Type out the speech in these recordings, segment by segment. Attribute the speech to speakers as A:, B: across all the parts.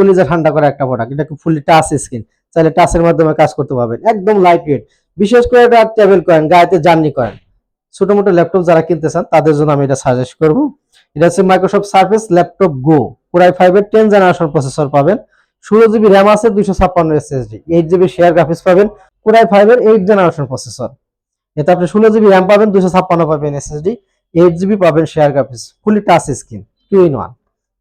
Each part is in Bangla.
A: কলিজা ঠান্ডা করা একটা প্রোডাক্ট এটা ফুললি টাচ স্ক্রিন চাইলে টাচের মাধ্যমে কাজ করতে পারবেন, একদম লাইট ওয়েট বিশেষ করে এটা ট্রাভেল করেন গাড়িতে জার্নি করেন। ছোট মোটো ল্যাপটপ যারা কিনতে চান, তাদের জন্য আমি এটা সাজেস্ট করব। এটা হচ্ছে Microsoft Surface laptop go core i ফাইভের টেন জেনারেশন প্রসেসর পাবেন। ষোলো জিবি র্যাম আছে, দুইশো ছাপ্পান্ন SSD eight GB share graphics পাবেন। কোরাই ফাইভের এইট জেনারেশন প্রসেসর এতে আপনি ষোলো জিবি র্যাম পাবেন দুশো ছাপ্পান্ন পাবেন এসএসডি এইট জিবি পাবেন share graphics fully touch screen two in one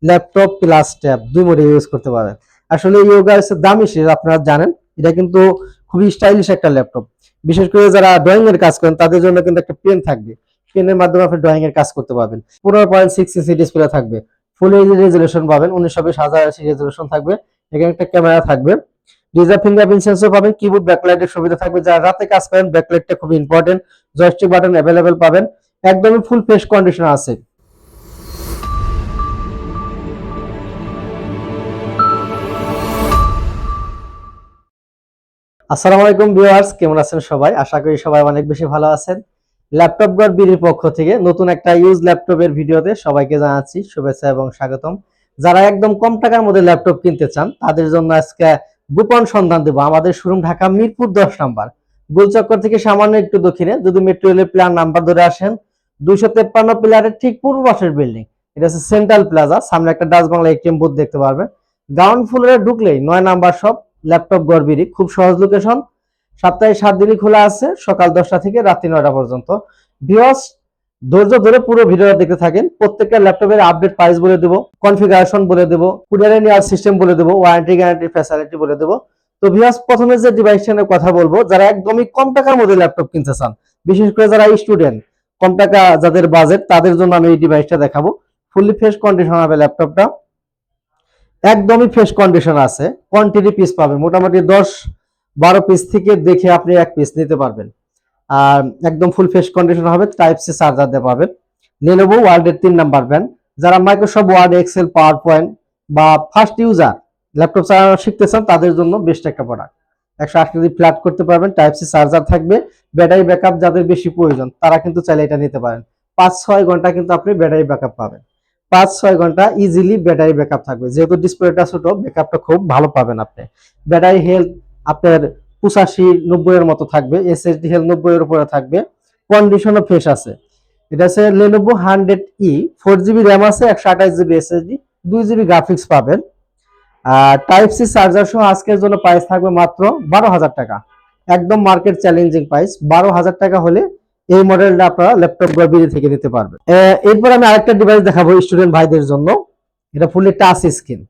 A: laptop plus tab দুই মোডে ইউজ করতে পারবেন। আসলে ইয়োগা হচ্ছে দামি সিরিজ আপনারা জানেন। এটা কিন্তু খুবই স্টাইলিশ একটা ল্যাপটপ বিশেষ করে যারা ড্রয়িং এর কাজ করেন, তাদের জন্য কিন্তু একটা পেন থাকবে। পেনের মাধ্যমে আপনি ড্রয়িং এর কাজ করতে পারবেন। পনেরো পয়েন্ট সিক্স ইঞ্চি ডিসপ্লে থাকবে। ফুল এইচডি রেজলিউশন পাবেন উনিশশো বিশ হাজার আশি রেজলিউশন থাকবে। এখানে একটা ক্যামেরা থাকবে। ডিজার ফিঙ্গারপ্রিন্ট সেন্সর পাবেন কিবোর্ড ব্যাকলাইটের সুবিধা থাকবে। যারা রাতে কাজ করেন ব্যাকলাইটটা খুব ইম্পর্টেন্ট জয়স্টিক বাটন অ্যাভেলেবেল পাবেন। একদমই ফুল ফ্রেশ কন্ডিশন আছে। আসসালামু আলাইকুম ভিউয়ার্স, কেমন আছেন সবাই? আশা করি সবাই অনেক বেশি ভালো আছেন। ল্যাপটপ গড বিডির পক্ষ থেকে নতুন একটা ইউজ ল্যাপটপের ভিডিওতে সবাইকে জানাচ্ছি শুভেচ্ছা এবং স্বাগতম। যারা একদম কম টাকার মধ্যে ল্যাপটপ কিনতে চান, তাদের জন্য আজকে গোপন সন্ধান দেবো। আমাদের শোরুম ঢাকা মিরপুর দশ নাম্বার। গোলচক্কর থেকে সামান্য একটু দক্ষিণে, যদি মেট্রো রেলের প্ল্যান নাম্বার ধরে আসেন, দুইশো তেপ্পান্ন প্লারের ঠিক পূর্ব পাশের বিল্ডিং এটা হচ্ছে সেন্ট্রাল প্লাজা সামনে একটা ডাচ বাংলা এটিএম বুথ দেখতে পারবেন। গ্রাউন্ড ফ্লোরে ঢুকলেই নয় নাম্বার শপ ল্যাপটপ গড়বিরি খুব সহজ লোকেশন সপ্তাহে সাত দিনই খোলা আছে, সকাল দশটা থেকে রাত্রি নয়টা পর্যন্ত। ভিওস ধৈর্য ধরে পুরো ভিডিও দেখতে থাকেন। প্রত্যেকটা ল্যাপটপের আপডেট প্রাইস বলে দেবো কনফিগারেশন বলে দেবো কুরিয়ারে নেওয়ার সিস্টেম বলে দেবো ওয়ারেন্টি গ্যারান্টি ফ্যাসিলিটি বলে দেবো। তো ভিওস প্রথমে যে ডিভাইসটা নিয়ে কথা বলব, যারা একদমই কম টাকার মধ্যে ল্যাপটপ কিনতে চান, বিশেষ করে যারা স্টুডেন্ট কম টাকা যাদের বাজেট তাদের জন্য আমি এই ডিভাইসটা দেখাবো। ফুললি ফ্রেশ কন্ডিশন হবে ল্যাপটপটা। একদমই ফ্রেশ কন্ডিশন আছে। কোয়ান্টিটি পিস পাবে মোটামুটি দশ বারো পিস থেকে দেখে আপনি এক পিস নিতে পারবেন। আর একদম ফুল ফ্রেশ কন্ডিশন হবে টাইপ সি চার্জার দিয়ে পাবেন। লেনোভো ওয়ার্ল্ডের তিন নাম্বার ব্র্যান্ড যারা Microsoft Word Excel power point বা ফার্স্ট ইউজার ল্যাপটপ চালানো শিখতে চান, তাদের জন্য বেস্ট একটা প্রোডাক্ট একশো আট কেজি ফ্ল্যাট করতে পারবেন টাইপ সি চার্জার থাকবে। ব্যাটারি ব্যাকআপ যাদের বেশি প্রয়োজন, তারা কিন্তু চাইলে এটা নিতে পারেন। পাঁচ ছয় ঘণ্টা কিন্তু আপনি ব্যাটারি ব্যাকআপ পাবেন। পাঁচ ছয় ঘণ্টা ইজিলি ব্যাটারি ব্যাকআপ থাকবে। যেহেতু ডিসপ্লেটা ছোট ব্যাকআপটা খুব ভালো পাবেন আপনি। ব্যাটারি হেলথ আপনার পঁচাশি নব্বই এর মতো থাকবে এসএসডি হেলথ নব্বই এর উপরে থাকবে। কন্ডিশনও ফ্রেশ আছে। এটা হচ্ছে Lenovo hundred E four GB RAM আছে, একশো আঠাশ জিবি এসএসডি দুই জিবি গ্রাফিক্স পাবেন। আর টাইপ সি চার্জার সহ আজকের জন্য প্রাইস থাকবে মাত্র বারো হাজার টাকা। একদম মার্কেট চ্যালেঞ্জিং প্রাইস বারো হাজার টাকা হলে এই মডেলটা আপনারা ল্যাপটপ গবিরি থেকে নিতে পারবেন। এরপর আমি আরেকটা ডিভাইস দেখাবো স্টুডেন্ট ভাইদের জন্য। এটা ফুললি টাচ স্ক্রিন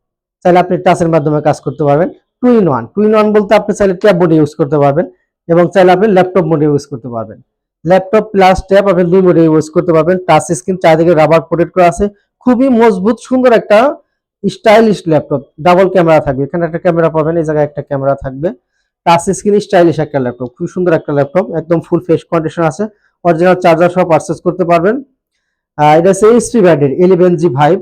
A: চাইলে আপনি টাচের মাধ্যমে কাজ করতে পারবেন। Two in one two in one বলতে আপনি চাইলে ট্যাব মোডে ইউজ করতে পারবেন এবং চাইলে আপনি ল্যাপটপ মোডে ইউজ করতে পারবেন। ল্যাপটপ প্লাস ট্যাব আপনি দুই মোডে ইউজ করতে পারবেন। টাচ স্ক্রিন চারিদিকে রাবার প্রোটেক্ট করা আছে। খুবই মজবুত, সুন্দর একটা স্টাইলিশ ল্যাপটপ ডাবল ক্যামেরা থাকবে। এখানে একটা ক্যামেরা পাবেন, এই জায়গায় একটা ক্যামেরা থাকবে। টাচ স্ক্রিন স্টাইলিশ একটা ল্যাপটপ খুব সুন্দর একটা ল্যাপটপ একদম ফুল ফ্রেশ কন্ডিশন আছে। অরিজিনাল চার্জার সহ পারচেস করতে পারবেন। এটা হচ্ছে এইচপি ব্র্যান্ডের ইলেভেন জি ফাইভ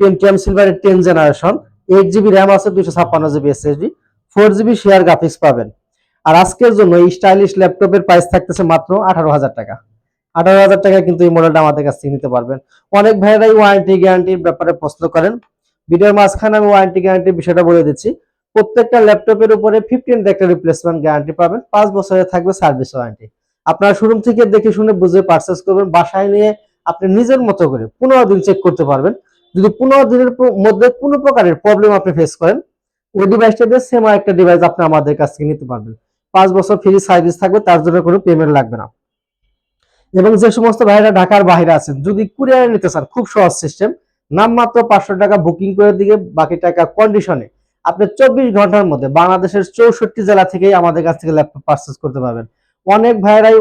A: পেন্টিয়াম সিলভারের ten generation eight GB RAM আছে দুশো ছাপ্পান্ন GB SSD four GB share graphics পাবেন। আর আজকের জন্য এই স্টাইলিশ ল্যাপটপের প্রাইস থাকতেছে মাত্র আঠারো হাজার টাকা। আঠারো হাজার টাকা কিন্তু এই মডেলটা আমাদের কাছ থেকে নিতে পারবেন। অনেক ভাইয়েরাই ওয়ারেন্টি গ্যারান্টির ব্যাপারে প্রশ্ন করেন। ভিডিওর মাঝখানে আমি ওয়ারেন্টি গ্যারান্টির বিষয়টা বলে দিচ্ছি। প্রত্যেকটা ল্যাপটপের উপরে ফিফটিন একটা রিপ্লেসমেন্ট গ্যারান্টি পাবেন। পাঁচ বছরের থাকবে সার্ভিস ওয়ারেন্টি আপনার শোরুম থেকে দেখে শুনে বুঝে পারচেস করবেন, বাসায় নিয়ে আপনি নিজের মতো করে পনেরো দিন চেক করতে পারবেন। যদি পনেরো দিনের মধ্যে কোনো প্রকারের প্রবলেম আপনি ফেস করেন, ওই ডিভাইসটা দিয়ে সেম একটা ডিভাইস আপনি আমাদের কাছ থেকে নিতে পারবেন। পাঁচ বছর ফ্রি সার্ভিস থাকবে, তার জন্য কোনো পেমেন্ট লাগবে না। এবং যে সমস্ত ভাইরা ঢাকার বাইরে আছেন, যদি কুরিয়ারে নিতে চান, খুব সহজ সিস্টেম নামমাত্র পাঁচশো টাকা বুকিং করে দিকে, বাকি টাকা কন্ডিশনে আপনি চব্বিশ ঘণ্টার মধ্যে বাংলাদেশের চৌষট্টি জেলা থেকেই আমাদের কাছ থেকে ল্যাপটপ পারচেস করতে পারবেন। অনেক ভাইরাই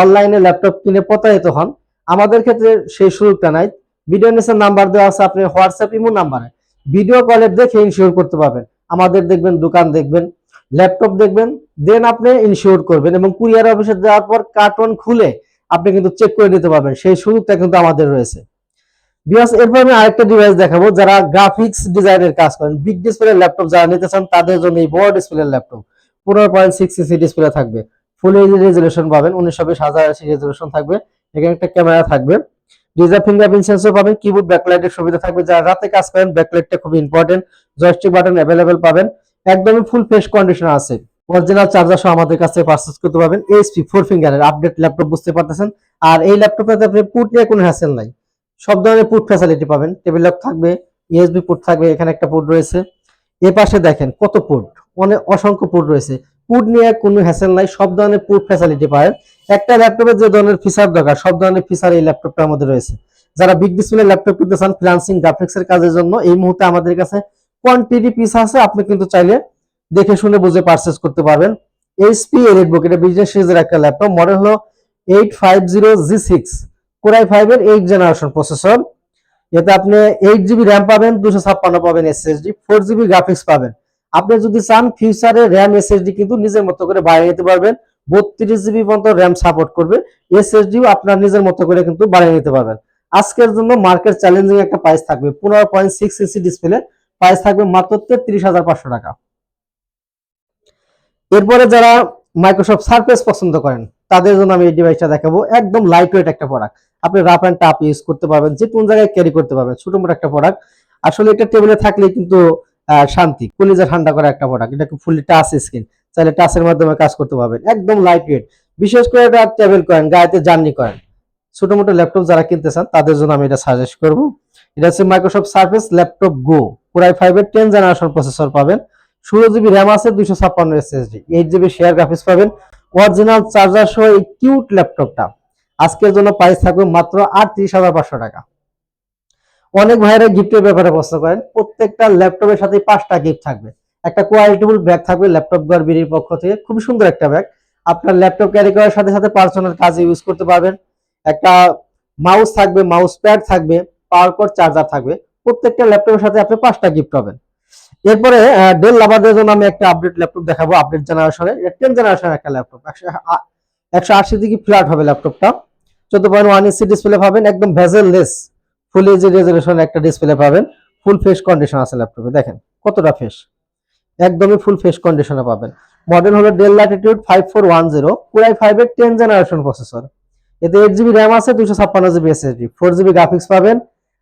A: অনলাইনে ল্যাপটপ কিনে প্রতারিত হন। আমাদের ক্ষেত্রে সেই সুযোগটা নাই। ভিডিও নিচে নাম্বার দেওয়া আছে, আপনি হোয়াটসঅ্যাপ ইমো নাম্বারে ভিডিও কলে দেখে ইনশিওর করতে পারবেন। আমাদের দেখবেন, দোকান দেখবেন ল্যাপটপ দেখবেন দেন আপনি ইনশিওর করবেন এবং কুরিয়ার অফিসে যাওয়ার পর কার্টন খুলে আপনি কিন্তু চেক করে নিতে পারবেন। সেই সুযোগটা কিন্তু আমাদের রয়েছে। বিকজ এরপর আমি আরেকটা ডিভাইস দেখাবো, যারা গ্রাফিক্স ডিজাইনের কাজ করেন। বিগ ডিসপ্লে ল্যাপটপ যারা নিতে চান, তাদের জন্য এই বড় ডিসপ্লে ল্যাপটপ পনেরো পয়েন্ট সিক্স ইঞ্চি ডিসপ্লে থাকবে। ফুল এইচডি রেজলিউশন পাবেন, উনিশশো বিশ, হাজার আশি রেজলিউশন থাকবে। এখানে একটা ক্যামেরা থাকবে। ডিজার ফিঙ্গারপ্রিন্ট সেন্সর পাবেন কিবোর্ড ব্যাকলাইটের সুবিধা থাকবে। যারা রাতে কাজ করেন ব্যাকলাইটটা খুব ইম্পর্টেন্ট জয়স্টিক বাটন অ্যাভেলেবেল পাবেন। একদমই ফুল ফ্রেশ কন্ডিশন আছে। অরিজিনাল চার্জার সহ আমাদের কাছে পারচেজ করতে পারবেন। এইচপি ফোর ফিঙ্গারের আপডেট ল্যাপটপ বুঝতে পারতেছেন। আর এই ল্যাপটপে আপনি পুট নিয়ে কোনো হ্যাসেল নাই। সব ধরনের পুট ফ্যাসিলিটি পাবেন। টেবিল লক থাকবে ইউএসবি পুট থাকবে, এখানে একটা পুট রয়েছে। এ পাশে দেখেন কত পুট অনেক অসংখ্য পুট রয়েছে। পুট নিয়ে কোনো হ্যাসেল নাই, সব ধরনের পুট ফ্যাসিলিটি পাবেন। একটা ল্যাপটপে যে ধরনের ফিচার দরকার, সব ধরনের ফিচার এই ল্যাপটপটার মধ্যে রয়েছে। যারা বিগ ডিসপ্লে ল্যাপটপ কিনতে চান ফ্রিলান্সিং গ্রাফিক্সের কাজের জন্য, এই মুহূর্তে আমাদের কাছে কোয়ান্টিটি পিস আছে, আপনি কিন্তু চাইলে দেখে শুনে বুঝে পারচেস করতে পারবেন। এইচপি এলিটবুক এটা বিজনেস সিরিজের একটা ল্যাপটপ মডেল হলো eight five zero G six core i five এর এইট জেনারেশন প্রসেসর এতে আপনি এইট জিবি র্যাম পাবেন, দুশো ছাপ্পান্ন পাবেন এসএসডি ফোর জিবি গ্রাফিক্স পাবেন। আপনি যদি চান ফিউচারে র্যাম এসএসডি কিন্তু নিজের মতো করে বাড়িয়ে নিতে পারবেন, বত্রিশ জিবি পর্যন্ত র্যাম সাপোর্ট করবে এসএসডিও আপনার নিজের মতো করে কিন্তু বাড়িয়ে নিতে পারবেন। আজকের জন্য মার্কেট চ্যালেঞ্জিং একটা প্রাইস থাকবে, পনেরো point six inch display price থাকবে মাত্র তেত্রিশ হাজার পাঁচশো টাকা। এরপরে যারা মাইক্রোসফট সার্ফেস পছন্দ করেন, তাদের জন্য আমি এই ডিভাইসটা দেখাবো, একদম লাইট ওয়েট একটা প্রোডাক্ট আপনি রাফ অ্যান্ড টাপ ইউজ করতে পারবেন, যে কোন জায়গায় ক্যারি করতে পারবেন, ছোট মোটো একটা প্রোডাক্ট আসলে এটা টেবিলে থাকলে কিন্তু শান্তি। কলিজা ঠান্ডা করা একটা প্রোডাক্ট এটা ফুলি টাচ স্ক্রিন চাইলে টাচের মাধ্যমে কাজ করতে পারবেন। একদম লাইট ওয়েট বিশেষ করে এটা টেবিল করেন গাড়িতে জার্নি করেন। ছোট মোটো ল্যাপটপ যারা কিনতে চান, তাদের জন্য আমি এটা সাজেস্ট করব। এটা হচ্ছে Microsoft Surface laptop go core i five এর টেন জেনারেশন প্রসেসর পাবেন। ষোলো জিবি র্যাম আছে, দুইশো ছাপ্পান্ন SSD eight GB share graphics পাবেন। অরিজিনাল চার্জার সহ এই কিউট ল্যাপটপটা আজকের জন্য প্রাইস থাকবে মাত্র আটত্রিশ হাজার পাঁচশো টাকা। অনেক ভাইরা গিফটের ব্যাপারে প্রশ্ন করেন, প্রত্যেকটা ল্যাপটপের সাথে পাঁচটা গিফট থাকবে। একটা কোয়ালিটিবল ব্যাগ থাকবে ল্যাপটপ গড় পক্ষ থেকে, খুবই সুন্দর একটা ব্যাগ আপনার ল্যাপটপ ক্যারি করার সাথে সাথে পার্সোনাল কাজে ইউজ করতে পারবেন। একটা মাউস থাকবে মাউস প্যাড থাকবে পাওয়ার কট চার্জার থাকবে। প্রত্যেকটা ল্যাপটপের সাথে আপনি পাঁচটা গিফট পাবেন। এরপরে ডেল লাভারদের জন্য আমি একটা আপডেট ল্যাপটপ দেখাবো আপডেট জেনারেশনের টেন জেনারেশনের একটা ল্যাপটপ। একশো আশি দিকে ফ্ল্যাট হবে ল্যাপটপটা। চোদ্দ পয়েন্ট ওয়ান ইঞ্চি ডিসপ্লে পাবেন, একদম ভেজেল লেস ফুল এইচডি রেজলিউশনের একটা ডিসপ্লে পাবেন। ফুল ফেস কন্ডিশন আছে ল্যাপটপে দেখেন, কতটা ফেস একদমই ফুল ফেস কন্ডিশনে পাবেন। মডেল হলো Dell Latitude five four one zero core i five এর টেন জেনারেশন প্রসেসর এতে এইট জিবি র্যাম আছে দুশো ছাপ্পান্ন GB SSD four GB graphics পাবেন।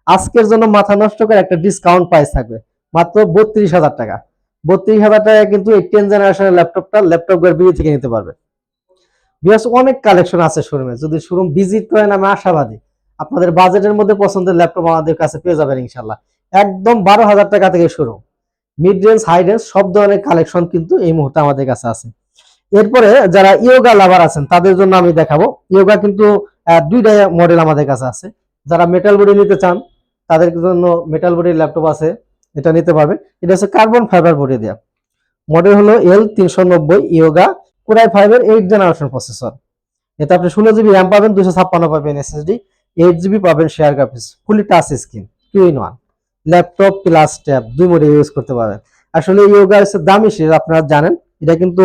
A: আজকের জন্য মাথা নষ্ট করে একটা ডিসকাউন্ট প্রাইস থাকবে। মাত্র বত্রিশ হাজার টাকা। বত্রিশ হাজার টাকা কিন্তু এই টেন জেনারেশনের ল্যাপটপটা ল্যাপটপ বিড়ি থেকে নিতে পারবে। বিকজ অনেক কালেকশন আছে শোরুমে যদি শোরুম ভিজিট করেন, আমি আশাবাদী। আপনাদের বাজেটের মধ্যে পছন্দের ল্যাপটপ আমাদের কাছে পেয়ে যাবেন ইনশাল্লাহ একদম বারো হাজার টাকা থেকে শুরু। মিড রেঞ্জ হাই রেঞ্জ সব ধরনের কালেকশন কিন্তু এই মুহূর্তে আমাদের কাছে আছে। এরপরে যারা ইয়োগা লাভার আছেন, তাদের জন্য আমি দেখাবো। ইয়োগা কিন্তু দুইটা মডেল আমাদের কাছে আছে। যারা মেটাল বডি নিতে চান, তাদের জন্য মেটাল বডির ল্যাপটপ আছে। এটা নিতে পারবে এটা হচ্ছে কার্বন ফাইবার বডি দেওয়া মডেল হলো এল তিনশো নব্বই ইয়োগা কোরাই ফাইভের এইট জেনারেশন প্রসেসর এতে আপনি ষোলো জিবি র্যাম পাবেন দুশো ছাপ্পান্ন পাবেন এসএসডি এইট জিবি পাবেন share graphics fully touch screen two in one laptop plus tab দুই মোডে ইউজ করতে পারবেন আসলে ইয়োগা হচ্ছে দামি সিরিজ আপনারা জানেন, এটা কিন্তু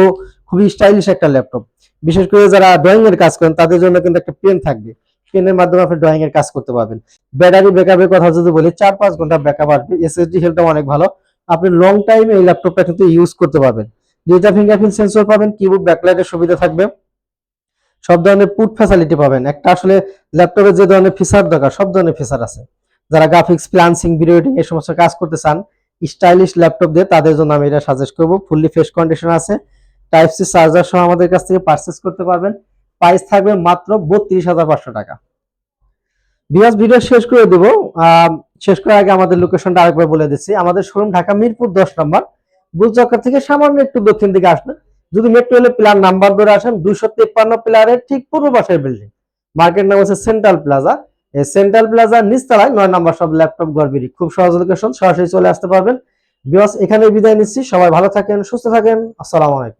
A: খুবই স্টাইলিশ একটা ল্যাপটপ বিশেষ করে যারা ড্রয়িং এর কাজ করেন, তাদের জন্য কিন্তু একটা পেন থাকবে। পেনের মাধ্যমে আপনি ড্রয়িং এর কাজ করতে পারবেন। ব্যাটারি ব্যাকআপের কথা যদি বলি, চার পাঁচ ঘণ্টা ব্যাকআপ আসবে। এসএসডি হেলথটা অনেক ভালো। আপনি লং টাইম এই ল্যাপটপটা কিন্তু ইউজ করতে পারবেন। দুইটা ফিঙ্গারপ্রিন্ট সেন্সর পাবেন কিবোর্ড ব্যাকলাইটের সুবিধা থাকবে। সব ধরনের পুট ফ্যাসিলিটি পাবেন। একটা আসলে ল্যাপটপে যে ধরনের ফিচার দরকার, সব ধরনের ফিচার আছে। যারা গ্রাফিক্স প্লান্সিং ভিডিও এডিটিং এই সমস্ত কাজ করতে চান স্টাইলিশ ল্যাপটপ দিয়ে তাদের জন্য আমি এটা সাজেস্ট করব। ফুললি ফ্রেশ কন্ডিশন আছে। টাইপ সি চার্জার সহ আমাদের কাছ থেকে পারচেস করতে পারবেন। প্রাইস থাকবে মাত্র বত্রিশ হাজার পাঁচশো টাকা। বিয়াস ভিডিও শেষ করে দেবো। শেষ করার আগে আমাদের লোকেশনটা আরেকবার বলে দিচ্ছি। আমাদের শোরুম ঢাকা মিরপুর দশ নম্বর। গুলচক্কর থেকে সামান্য একটু দক্ষিণ দিকে আসবেন। যদি মেট্রো রেলের প্লার নাম্বার ধরে আসেন, দুইশো তেপ্পান্ন প্লারের ঠিক পূর্ব পাশের বিল্ডিং মার্কেট নাম হচ্ছে সেন্ট্রাল প্লাজা এই সেন্ট্রাল প্লাজা নিচতলায় নয় নাম্বার সব ল্যাপটপ গড়বিড়ি খুব সহজ লোকেশন সরাসরি চলে আসতে পারবেন। বিয়স এখানে বিদায় নিচ্ছি। সবাই ভালো থাকেন, সুস্থ থাকেন। আসসালামু আলাইকুম।